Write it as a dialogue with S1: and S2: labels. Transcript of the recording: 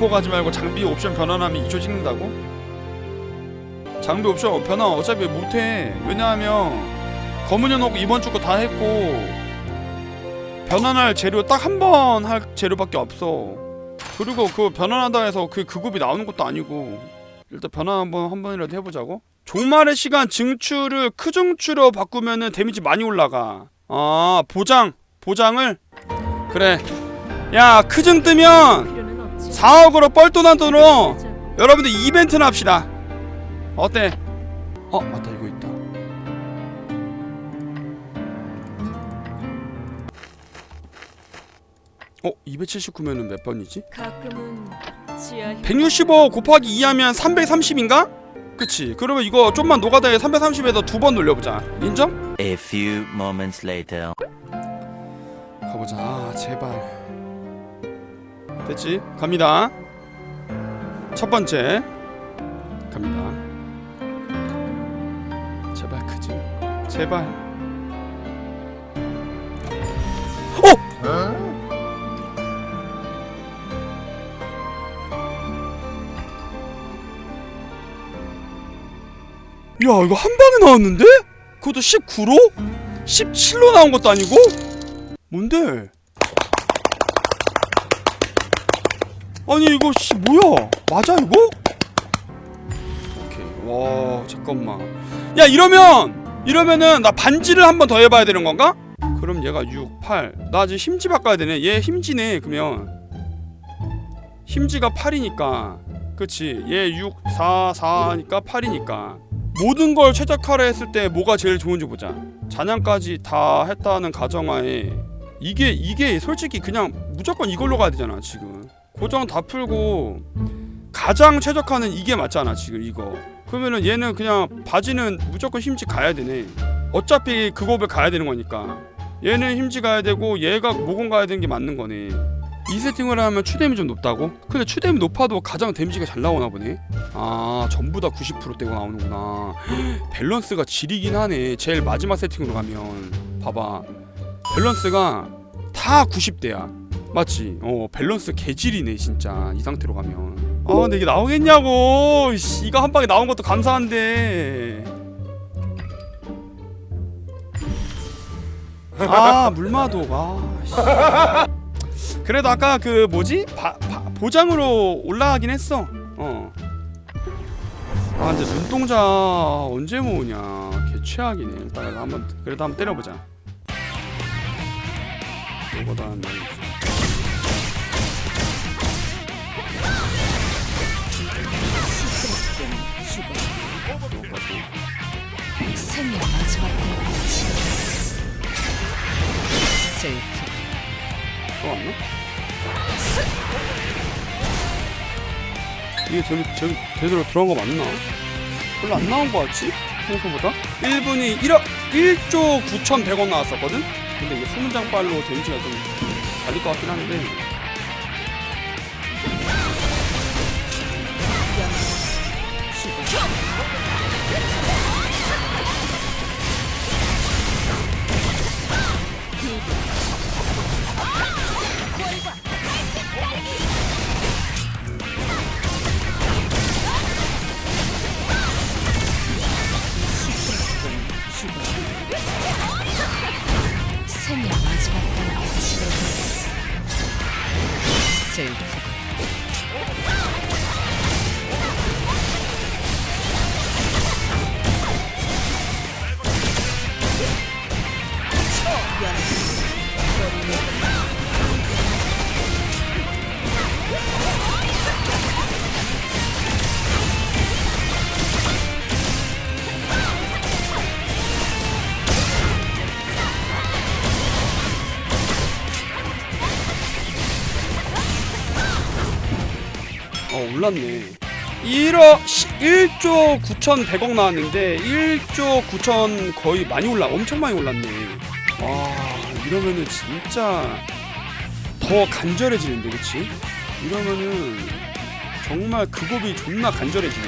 S1: 공포 가지 말고 장비 옵션 변환하면 2초 찍는다고? 장비 옵션 변환 어차피 못해. 왜냐하면 검은 연옥 이번 주 거 다 했고 변환할 재료 딱 한 번 할 재료밖에 없어. 그리고 그 변환하다 해서 그 그룹이 나오는 것도 아니고 일단 변환 한번 한 번이라도 해보자고? 종말의 시간 증출을 크증출로 바꾸면은 데미지 많이 올라가. 아 보장 보장을? 그래. 야 크증 뜨면. 4억으로 뻘돈한 돈으로
S2: 하자고.
S1: 여러분들 이벤트나 합시다 어때? 어 맞다 이거 있다 어 279면은 몇 번이지?
S2: 가끔은 지하
S1: 165 곱하기 2 하면 330인가? 그치 그러면 이거 좀만 노가다에 330에서 두 번 돌려보자 인정?
S3: A few moments later.
S1: 가보자 아 제발 됐지? 갑니다 첫 번째 갑니다 제발 크지 제발 어! 야 이거 한 방에 나왔는데? 그것도 19로? 17로 나온 것도 아니고? 뭔데? 아니 이거 씨 뭐야? 맞아 이거? 오케이 와 잠깐만 야 이러면 이러면은 나 반지를 한 번 더 해봐야 되는 건가? 그럼 얘가 6, 8. 나 지금 힘지 바꿔야 되네. 얘 힘지네. 그러면 힘지가 8이니까. 그치? 얘 6, 4, 4니까 8이니까. 모든 걸 최적화를 했을 때 뭐가 제일 좋은지 보자. 잔향까지 다 했다는 가정하에 이게 이게 솔직히 그냥 무조건 이걸로 가야 되잖아 지금. 고정 다 풀고 가장 최적화는 이게 맞잖아 지금 이거. 그러면은 얘는 그냥 바지는 무조건 힘지 가야 되네. 어차피 그 곱을 가야 되는 거니까. 얘는 힘지 가야 되고 얘가 모공 가야 되는 게 맞는 거네. 이 세팅을 하면 추뎀이 좀 높다고? 근데 추뎀이 높아도 가장 데미지가 잘 나오나 보네. 아 전부 다 90%대가 나오는구나. 밸런스가 지리긴 하네. 제일 마지막 세팅으로 가면 봐봐. 밸런스가 다 90대야. 맞지? 어 밸런스 개질이네 진짜 이 상태로 가면. 아 근데 이게 나오겠냐고. 씨, 이거 한 방에 나온 것도 감사한데. 아 물마도 아. 씨. 그래도 아까 그 뭐지 바, 바- 보장으로 올라가긴 했어. 어. 아 근데 눈동자 언제 모으냐 개 최악이네. 일단 한번 그래도 한번 때려보자. 요거다
S2: 슬픔.
S1: 또 왔나? 이게 저기 저기 제대로 들어간 거 맞나? 별로 안 나온 거 같지? 생각보다 1분이 1억 1조 9,100원 나왔었거든? 근데 이게 수문장 빨로 데미지가 좀 달릴 것 같긴 한데 to 올랐네. 1억 1조 9,100억 나왔는데 1조 9천 거의 많이 올라 엄청 많이 올랐네. 와 이러면은 진짜 더 간절해지는데 그치? 이러면은 정말 그 곱이 존나 간절해지네